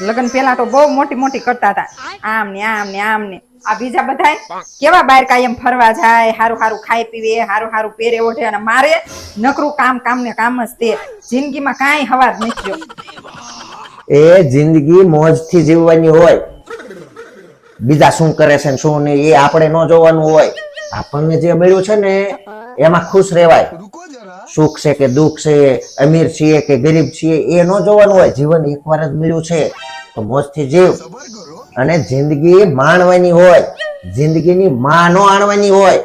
લગ્ન પેલા તો બહુ મોટી મોટી કરતા હતા. આમ ને આમ ને આમ ને. આ બીજા બધા કેવા બહાર કાયમ ફરવા જાય, હારું હારું ખાઈ પીવે, હારું હારું પહેરે ઓઢે અને મારે નકરું કામ કામ ને કામ જ તે. જિંદગીમાં કાંઈ હવા જ નથી એ જિંદગી મોજથી જીવવાની હોય. બીજા શું કરે છે શું નહીં એ આપણે ન જોવાનું હોય. આપણને જે મળ્યું છે ને, એમાં ખુશ રહેવાય. સુખ છે કે દુઃખ છે, અમીર છીએ કે ગરીબ છીએ, એ ન જોવાનું હોય. જીવન એકવાર જ મળ્યું છે. તો મોજથી જીવ. અને જિંદગી માણવાની હોય. જિંદગીની માં આણવાની હોય.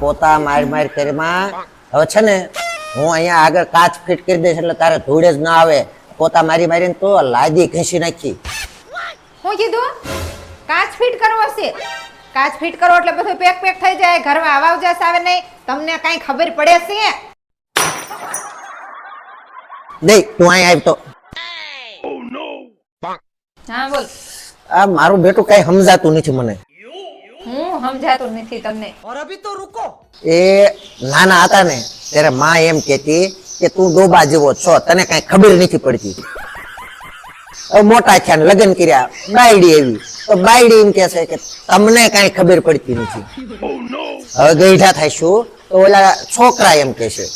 પોતા માર માર કરીમાં હવે છે ને હું અહીંયા આગળ કાચ ફિટ કરી દઈશ એટલે તારે ધૂળે જ ના આવે. પોતા મારી મારીને તો લાદી ઘસી નાખી. શું કીધું? કાચ ફિટ કરવો છે. કાચ ફિટ કરો એટલે બધું પેક પેક થઈ જાય. ઘરમાં આવાવ જાસ આવે નહીં. તમને કાંઈ ખબર પડે છે? દે તું અહીં આવતો હા બોલ. આ મારું બેટું કઈ સમજાતું નથી મને. હું સમજાતું નથી તમને. એ નાના હતા ને. ત્યારે માં એમ કહેતી કે તું ડોબા જેવો છો, તને કઈ ખબર નથી પડતી. મોટા થયા લગ્ન કર્યા, બાયડી એવી તો બાયડી એમ કે છે કે તમને કઈ ખબર પડતી નથી. હવે ગઈઢા થઈશું તો ઓલા છોકરા એમ કે છે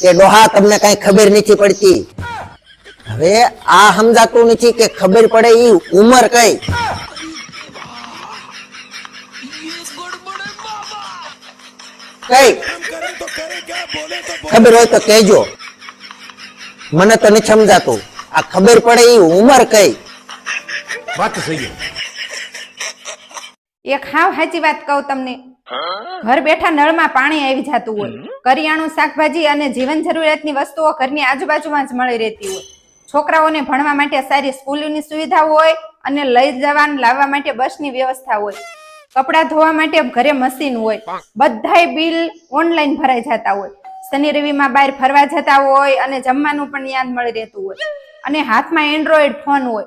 કે ડોહા, તમને કઈ ખબર નથી પડતી. હવે આ સમજાતું નથી કે ખબર પડે એ ઉંમર કઈ? કઈ? ખબર હોય તો કહેજો. મને તો નથી સમજાતું. આ ખબર પડે એ ઉંમર કઈ? એક હાવ સાચી વાત કહું તમને. ઘર બેઠા નળમાં પાણી આવી જતું હોય. કરિયાણું શાકભાજી અને જીવન જરૂરિયાતની વસ્તુઓ ઘરની આજુબાજુમાં જ મળી રહેતી હોય. છોકરાઓને ભણવા માટે સારી સ્કૂલની સુવિધા હોય અને લઈ જવા લાવવા માટે બસની વ્યવસ્થા હોય. કપડાં ધોવા માટે ઘરે મશીન હોય. બધાય બિલ ઓનલાઈન ભરાઈ જતા હોય. શનિ રવિમાં બહાર ફરવા જતા હોય અને જમવાનું પણ યાદ મળી રહેતું હોય. અને હાથમાં એન્ડ્રોઈડ ફોન હોય.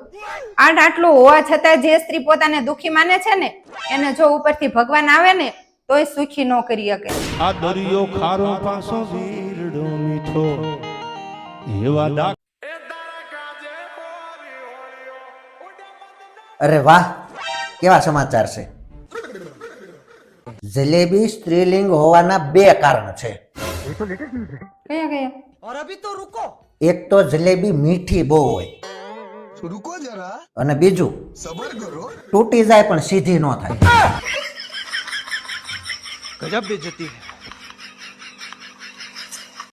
આટ આટલું હોવા છતાં જે સ્ત્રી પોતાને દુખી માને છે ને એને જો ઉપરથી ભગવાન આવે ને તોય સુખી ન કરી શકે. આ દરિયો ખારો પાસો વીરડો મીઠો. એવા ડાક અરે વાહ કેવા સમાચાર છે? જલેબી સ્ત્રીલિંગ હોવાના બે કારણ છે કયા કયા એક તો જલેબી મીઠી બહુ હોય रुको जरा અને બીજું सबर करो તૂટી જાય પણ સીધી ન થાય ગજબ બેજતી હે